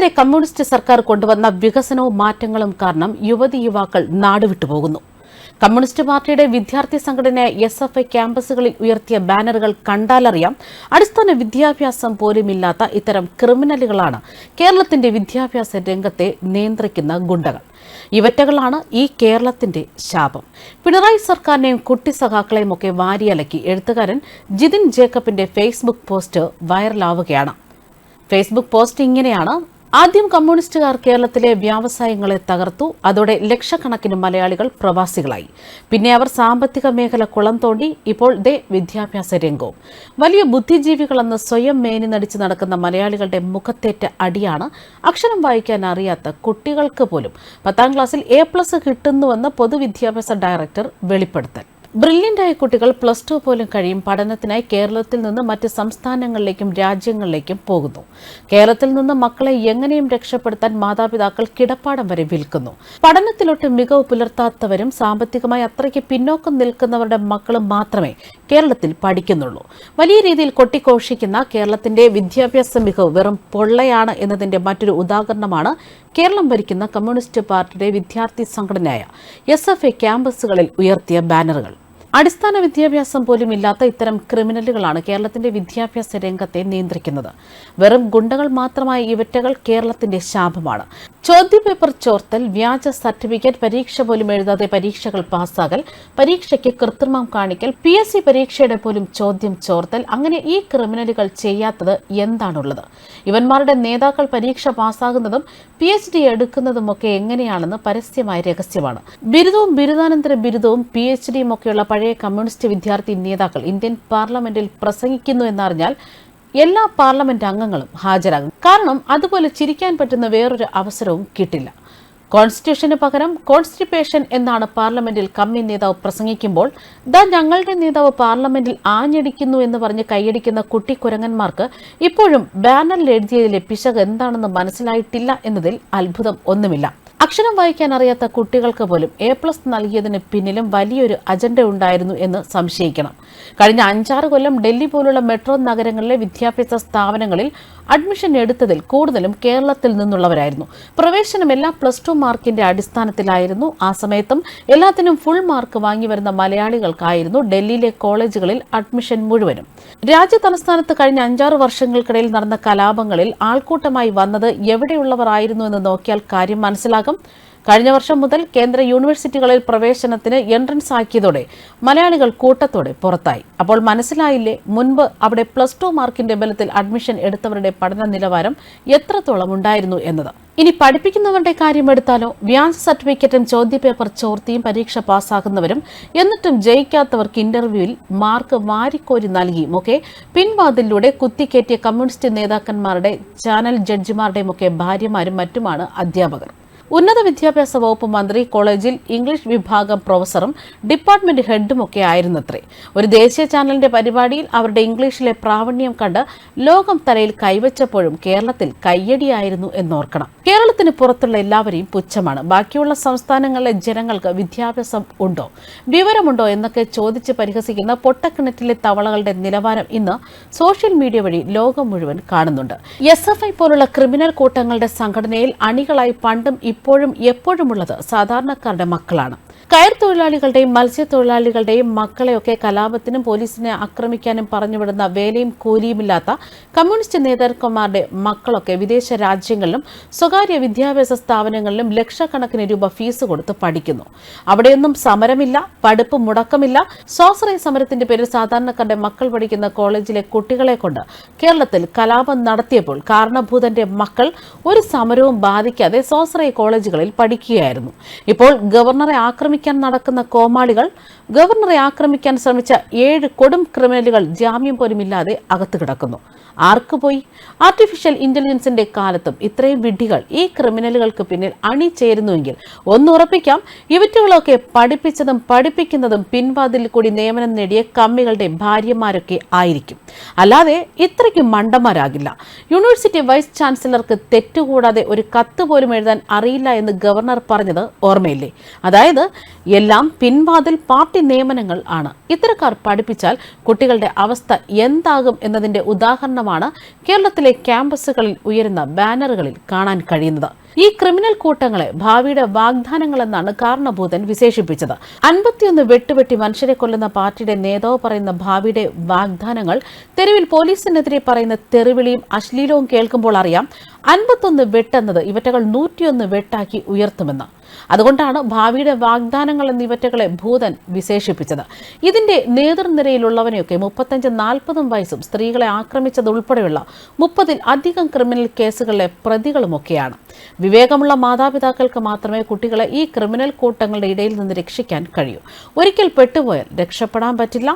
കേരളത്തിലെ കമ്മ്യൂണിസ്റ്റ് സർക്കാർ കൊണ്ടുവന്ന വികസനവും മാറ്റങ്ങളും കാരണം യുവതി യുവാക്കൾ നാടുവിട്ടുപോകുന്നു കമ്മ്യൂണിസ്റ്റ് പാർട്ടിയുടെ വിദ്യാർത്ഥി സംഘടന എസ് എഫ് ഐ ക്യാമ്പസുകളിൽ ഉയർത്തിയ ബാനറുകൾ കണ്ടാലറിയാം. അടിസ്ഥാന വിദ്യാഭ്യാസം പോലുമില്ലാത്ത ഇത്തരം ക്രിമിനലുകളാണ് കേരളത്തിന്റെ വിദ്യാഭ്യാസ രംഗത്തെ നിയന്ത്രിക്കുന്ന ഗുണ്ടകൾ. ഇവറ്റകളാണ് ഈ കേരളത്തിന്റെ ശാപം. പിണറായി സർക്കാരിനെയും കുട്ടി സഖാക്കളെയും ഒക്കെ വാരിയലക്കി എഴുത്തുകാരൻ ജിതിൻ ജേക്കബിന്റെ ഫേസ്ബുക്ക് പോസ്റ്റ് വൈറലാവുകയാണ്. ഫേസ്ബുക്ക് പോസ്റ്റ് ഇങ്ങനെയാണ്. ആദ്യം കമ്മ്യൂണിസ്റ്റുകാർ കേരളത്തിലെ വ്യാവസായങ്ങളെ തകർത്തു. അതോടെ ലക്ഷക്കണക്കിന് മലയാളികൾ പ്രവാസികളായി. പിന്നെ അവർ സാമ്പത്തിക മേഖല കുളം തോണ്ടി. ഇപ്പോൾ ദേ വിദ്യാഭ്യാസ രംഗവും. വലിയ ബുദ്ധിജീവികളെന്ന് സ്വയം മേനി നടിച്ച് നടക്കുന്ന മലയാളികളുടെ മുഖത്തേറ്റ അടിയാണ് അക്ഷരം വായിക്കാൻ അറിയാത്ത കുട്ടികൾക്ക് പോലും പത്താം ക്ലാസ്സിൽ എ പ്ലസ് കിട്ടുന്നുവെന്ന് പൊതുവിദ്യാഭ്യാസ ഡയറക്ടർ വെളിപ്പെടുത്തൽ. ബ്രില്യന്റായ കുട്ടികൾ പ്ലസ് ടു പോലും കഴിയും പഠനത്തിനായി കേരളത്തിൽ നിന്ന് മറ്റ് സംസ്ഥാനങ്ങളിലേക്കും രാജ്യങ്ങളിലേക്കും പോകുന്നു. കേരളത്തിൽ നിന്ന് മക്കളെ എങ്ങനെയും രക്ഷപ്പെടുത്താൻ മാതാപിതാക്കൾ കിടപ്പാടം വരെ വിൽക്കുന്നു. പഠനത്തിലൊട്ട് മികവ് പുലർത്താത്തവരും സാമ്പത്തികമായി അത്രയ്ക്ക് പിന്നോക്കം നിൽക്കുന്നവരുടെ മക്കളും മാത്രമേ കേരളത്തിൽ പഠിക്കുന്നുള്ളൂ. വലിയ രീതിയിൽ കൊട്ടിഘോഷിക്കുന്ന കേരളത്തിന്റെ വിദ്യാഭ്യാസ മികവ് വെറും പൊള്ളയാണ് എന്നതിന്റെ മറ്റൊരു ഉദാഹരണമാണ് കേരളം ഭരിക്കുന്ന കമ്മ്യൂണിസ്റ്റ് പാർട്ടിയുടെ വിദ്യാർത്ഥി സംഘടനയായ എസ് എഫ് എ ക്യാമ്പസുകളിൽ ഉയർത്തിയ ബാനറുകൾ. അടിസ്ഥാന വിദ്യാഭ്യാസം പോലും ഇല്ലാത്ത ഇത്തരം ക്രിമിനലുകളാണ് കേരളത്തിന്റെ വിദ്യാഭ്യാസ രംഗത്തെ നിയന്ത്രിക്കുന്നത്. വെറും ഗുണ്ടകൾ മാത്രമായ ഇവറ്റകൾ കേരളത്തിന്റെ ശാപമാണ്. ചോദ്യപേപ്പർ ചോർത്തൽ വ്യാജ സർട്ടിഫിക്കറ്റ് പരീക്ഷ പോലും എഴുതാതെ പരീക്ഷകൾ പാസ്സാകൽ പരീക്ഷയ്ക്ക് കൃത്രിമം കാണിക്കൽ പി എസ് സി പരീക്ഷയുടെ പോലും ചോദ്യം ചോർത്തൽ അങ്ങനെ ഈ ക്രിമിനലുകൾ ചെയ്യാത്തത് എന്താണുള്ളത്? ഇവന്മാരുടെ നേതാക്കൾ പരീക്ഷ പാസ്സാകുന്നതും പി എച്ച് ഡി എടുക്കുന്നതുമൊക്കെ എങ്ങനെയാണെന്ന് പരസ്യമായ രഹസ്യമാണ്. ബിരുദവും ബിരുദാനന്തര ബിരുദവും പി എച്ച് ഡിയും ഒക്കെയുള്ള പഴയ കമ്മ്യൂണിസ്റ്റ് വിദ്യാർത്ഥി നേതാക്കൾ ഇന്ത്യൻ പാർലമെന്റിൽ പ്രസംഗിക്കുന്നു എന്നറിഞ്ഞാൽ എല്ലാ പാർലമെന്റ് അംഗങ്ങളും ഹാജരാകും. കാരണം അതുപോലെ ചിരിക്കാൻ പറ്റുന്ന വേറൊരു അവസരവും കിട്ടില്ല. കോൺസ്റ്റിറ്റ്യൂഷന് പകരം കോൺസ്റ്റിപ്പേഷൻ എന്നാണ് പാർലമെന്റിൽ കമ്മി നേതാവ് പ്രസംഗിക്കുമ്പോൾ ദ ഞങ്ങളുടെ നേതാവ് പാർലമെന്റിൽ ആഞ്ഞടിക്കുന്നു എന്ന് പറഞ്ഞ് കൈയടിക്കുന്ന കുട്ടിക്കുരങ്ങന്മാർക്ക് ഇപ്പോഴും ബാനറിൽ എഴുതിയതിലെ പിശക് എന്താണെന്ന് മനസ്സിലായിട്ടില്ല എന്നതിൽ അത്ഭുതം ഒന്നുമില്ല. അക്ഷരം വായിക്കാൻ അറിയാത്ത കുട്ടികൾക്ക് പോലും എ പ്ലസ് നൽകിയതിന് പിന്നിലും വലിയൊരു അജണ്ട ഉണ്ടായിരുന്നു എന്ന് സംശയിക്കണം. കഴിഞ്ഞ അഞ്ചാറ് കൊല്ലം ഡൽഹി പോലുള്ള മെട്രോ നഗരങ്ങളിലെ വിദ്യാഭ്യാസ സ്ഥാപനങ്ങളിൽ അഡ്മിഷൻ എടുത്തതിൽ കൂടുതലും കേരളത്തിൽ നിന്നുള്ളവരായിരുന്നു. പ്രവേശനമെല്ലാം പ്ലസ് ടു മാർക്കിന്റെ അടിസ്ഥാനത്തിലായിരുന്നു. ആ സമയത്തും എല്ലാത്തിനും ഫുൾ മാർക്ക് വാങ്ങി വരുന്ന മലയാളികൾക്കായിരുന്നു ഡൽഹിയിലെ കോളേജുകളിൽ അഡ്മിഷൻ മുഴുവനും. രാജ്യ തലസ്ഥാനത്ത് കഴിഞ്ഞ അഞ്ചാറ് വർഷങ്ങൾക്കിടയിൽ നടന്ന കലാപങ്ങളിൽ ആൾക്കൂട്ടമായി വന്നത് എവിടെയുള്ളവർ ആയിരുന്നു എന്ന് നോക്കിയാൽ കാര്യം മനസ്സിലാകും കഴിഞ്ഞ വർഷം മുതൽ കേന്ദ്ര യൂണിവേഴ്സിറ്റികളിൽ പ്രവേശനത്തിന് എൻട്രൻസ് ആക്കിയതോടെ മലയാളികൾ കൂട്ടത്തോടെ പുറത്തായി. അപ്പോൾ മനസ്സിലായില്ലേ മുൻപ് അവിടെ പ്ലസ് ടു മാർക്കിന്റെ ബലത്തിൽ അഡ്മിഷൻ എടുത്തവരുടെ പഠന നിലവാരം എത്രത്തോളം ഉണ്ടായിരുന്നു എന്നത്. ഇനി പഠിപ്പിക്കുന്നവരുടെ കാര്യം എടുത്താലോ? വ്യാജ സർട്ടിഫിക്കറ്റും ചോദ്യപേപ്പർ ചോർത്തിയും പരീക്ഷ പാസ്സാകുന്നവരും എന്നിട്ടും ജയിക്കാത്തവർക്ക് ഇന്റർവ്യൂവിൽ മാർക്ക് വാരിക്കോരി നൽകിയും ഒക്കെ പിൻവാതിലൂടെ കുത്തിക്കേറ്റിയ കമ്മ്യൂണിസ്റ്റ് നേതാക്കന്മാരുടെ ചാനൽ ജഡ്ജിമാരുടെയും ഒക്കെ ഭാര്യമാരും മറ്റുമാണ് അധ്യാപകർ. ഉന്നത വിദ്യാഭ്യാസ വകുപ്പ് മന്ത്രി കോളേജിൽ ഇംഗ്ലീഷ് വിഭാഗം പ്രൊഫസറും ഡിപ്പാർട്ട്മെന്റ് ഹെഡുമൊക്കെ ആയിരുന്നത്രേ. ഒരു ദേശീയ ചാനലിന്റെ പരിപാടിയിൽ അവരുടെ ഇംഗ്ലീഷിലെ പ്രാവണ്യം കണ്ട് ലോകം തലയിൽ കൈവച്ചപ്പോഴും കേരളത്തിൽ കയ്യടിയായിരുന്നു എന്നോർക്കണം. കേരളത്തിന് പുറത്തുള്ള എല്ലാവരെയും പുച്ഛമാണ്. ബാക്കിയുള്ള സംസ്ഥാനങ്ങളിലെ ജനങ്ങൾക്ക് വിദ്യാഭ്യാസം ഉണ്ടോ? വിവരമുണ്ടോ എന്നൊക്കെ ചോദിച്ച് പരിഹസിക്കുന്ന പൊട്ടക്കിണറ്റിലെ തവളകളുടെ നിലവാരം ഇന്ന് സോഷ്യൽ മീഡിയ വഴി ലോകം മുഴുവൻ കാണുന്നുണ്ട്. എസ് എഫ് ഐ പോലുള്ള ക്രിമിനൽ കൂട്ടങ്ങളുടെ സംഘടനയിൽ അണികളായി പണ്ടും ഇപ്പോഴും എപ്പോഴുമുള്ളത് സാധാരണക്കാരുടെ മക്കളാണ്. കയർ തൊഴിലാളികളുടെയും മത്സ്യത്തൊഴിലാളികളുടെയും മക്കളെയൊക്കെ കലാപത്തിനും പോലീസിനെ ആക്രമിക്കാനും പറഞ്ഞുവിടുന്ന വേലയും കൂലിയുമില്ലാത്ത കമ്മ്യൂണിസ്റ്റ് നേതാക്കന്മാരുടെ മക്കളൊക്കെ വിദേശ രാജ്യങ്ങളിലും സ്വകാര്യ വിദ്യാഭ്യാസ സ്ഥാപനങ്ങളിലും ലക്ഷക്കണക്കിന് രൂപ ഫീസ് കൊടുത്ത് പഠിക്കുന്നു. അവിടെയൊന്നും സമരമില്ല പഠിപ്പ് മുടക്കമില്ല. സ്വാശ്രയ സമരത്തിന്റെ പേരിൽ സാധാരണക്കാരുടെ മക്കൾ പഠിക്കുന്ന കോളേജിലെ കുട്ടികളെ കൊണ്ട് കേരളത്തിൽ കലാപം നടത്തിയപ്പോൾ കാരണഭൂതന്റെ മക്കൾ ഒരു സമരവും ബാധിക്കാതെ സ്വാശ്രയ കോളേജുകളിൽ പഠിക്കുകയായിരുന്നു. ഇപ്പോൾ ഗവർണറെ ആക്രമിക്കാൻ നടക്കുന്ന കോമാളികൾ ഗവർണറെ ആക്രമിക്കാൻ ശ്രമിച്ച ഏഴ് കൊടും ക്രിമിനലുകൾ ജാമ്യം പോലും ഇല്ലാതെ അകത്തു കിടക്കുന്നു. ആർക്ക് പോയി? ആർട്ടിഫിഷ്യൽ ഇന്റലിജൻസിന്റെ കാലത്തും ഇത്രയും വിഡ്ഢികൾ ഈ ക്രിമിനലുകൾക്ക് പിന്നിൽ അണിചേരുന്നുവെങ്കിൽ ഒന്ന് ഉറപ്പിക്കാം ഇവറ്റുകളൊക്കെ പഠിപ്പിച്ചതും പഠിപ്പിക്കുന്നതും പിൻവാതിൽ കൂടി നിയമനം നേടിയ കമ്മികളുടെ ഭാര്യമാരൊക്കെ ആയിരിക്കും. അല്ലാതെ ഇത്രയ്ക്ക് മണ്ടന്മാരാകില്ല. യൂണിവേഴ്സിറ്റി വൈസ് ചാൻസലർക്ക് തെറ്റുകൂടാതെ ഒരു കത്ത് പോലും എഴുതാൻ അറിയില്ല എന്ന് ഗവർണർ പറഞ്ഞത് ഓർമ്മയില്ലേ? അതായത് എല്ലാം പിൻവാതിൽ പാർട്ടി നിയമനങ്ങൾ ആണ്. ഇത്തരക്കാർ പഠിപ്പിച്ചാൽ കുട്ടികളുടെ അവസ്ഥ എന്താകും എന്നതിന്റെ ഉദാഹരണമാണ് കേരളത്തിലെ ക്യാമ്പസുകളിൽ ഉയരുന്ന ബാനറുകളിൽ കാണാൻ കഴിയുന്നത്. ഈ ക്രിമിനൽ കൂട്ടങ്ങളെ ഭാവിയുടെ വാഗ്ദാനങ്ങളെന്നാണ് കാരണഭൂതൻ വിശേഷിപ്പിച്ചത്. അൻപത്തിയൊന്ന് വെട്ടുവെട്ടി മനുഷ്യരെ കൊല്ലുന്ന പാർട്ടിയുടെ നേതാവ് പറയുന്ന ഭാവിയുടെ വാഗ്ദാനങ്ങൾ തെരുവിൽ പോലീസിനെതിരെ പറയുന്ന തെറിവിളിയും അശ്ലീലവും കേൾക്കുമ്പോൾ അറിയാം അൻപത്തൊന്ന് വെട്ടെന്നത് ഇവറ്റകൾ നൂറ്റിയൊന്ന് വെട്ടാക്കി ഉയർത്തുമെന്ന്. അതുകൊണ്ടാണ് ഭാവിയുടെ വാഗ്ദാനങ്ങൾ എന്ന ഇവറ്റകളെ ഭൂതൻ വിശേഷിപ്പിച്ചത്. ഇതിന്റെ നേതൃനിരയിലുള്ളവനെയൊക്കെ മുപ്പത്തഞ്ച് നാൽപ്പതും വയസ്സും സ്ത്രീകളെ ആക്രമിച്ചതുൾപ്പെടെയുള്ള മുപ്പതിൽ അധികം ക്രിമിനൽ കേസുകളിലെ പ്രതികളുമൊക്കെയാണ്. വിവേകമുള്ള മാതാപിതാക്കൾക്ക് മാത്രമേ കുട്ടികളെ ഈ ക്രിമിനൽ കൂട്ടങ്ങളുടെ ഇടയിൽ നിന്ന് രക്ഷിക്കാൻ കഴിയൂ. ഒരിക്കൽ പെട്ടുപോയാൽ രക്ഷപ്പെടാൻ പറ്റില്ല.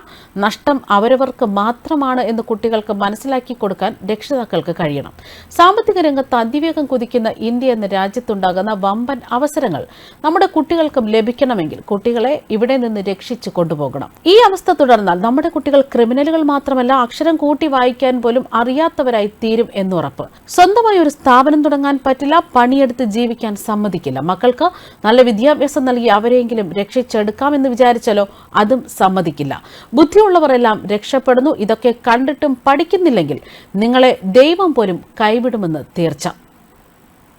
നഷ്ടം അവരവർക്ക് മാത്രമാണ് എന്ന് കുട്ടികൾക്ക് മനസ്സിലാക്കി കൊടുക്കാൻ രക്ഷിതാക്കൾക്ക് കഴിയണം. സാമ്പത്തിക രംഗത്ത് അതിവേഗം കുതിക്കുന്ന ഇന്ത്യ എന്ന രാജ്യത്തുണ്ടാകുന്ന വമ്പൻ അവസരങ്ങൾ നമ്മുടെ കുട്ടികൾക്കും ലഭിക്കണമെങ്കിൽ കുട്ടികളെ ഇവിടെ നിന്ന് രക്ഷിച്ചു കൊണ്ടുപോകണം. ഈ അവസ്ഥ തുടർന്നാൽ നമ്മുടെ കുട്ടികൾ ക്രിമിനലുകൾ മാത്രമല്ല അക്ഷരം കൂട്ടി വായിക്കാൻ പോലും അറിയാത്തവരായി തീരും എന്നുറപ്പ്. സ്വന്തമായി ഒരു സ്ഥാപനം തുടങ്ങാൻ പറ്റില്ല പണിയെടുത്ത് ജീവിക്കാൻ സമ്മതിക്കില്ല. മക്കൾക്ക് നല്ല വിദ്യാഭ്യാസം നൽകി അവരെയെങ്കിലും രക്ഷിച്ചെടുക്കാമെന്ന് വിചാരിച്ചാലോ അതും സമ്മതിക്കില്ല. ബുദ്ധിയുള്ളവരെല്ലാം രക്ഷപ്പെടുന്നു. ഇതൊക്കെ കണ്ടിട്ടും പഠിക്കുന്നില്ലെങ്കിൽ നിങ്ങളെ ദൈവം പോലും കൈവിടുമെന്ന് തീർച്ച.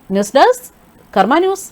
News desk Karma news.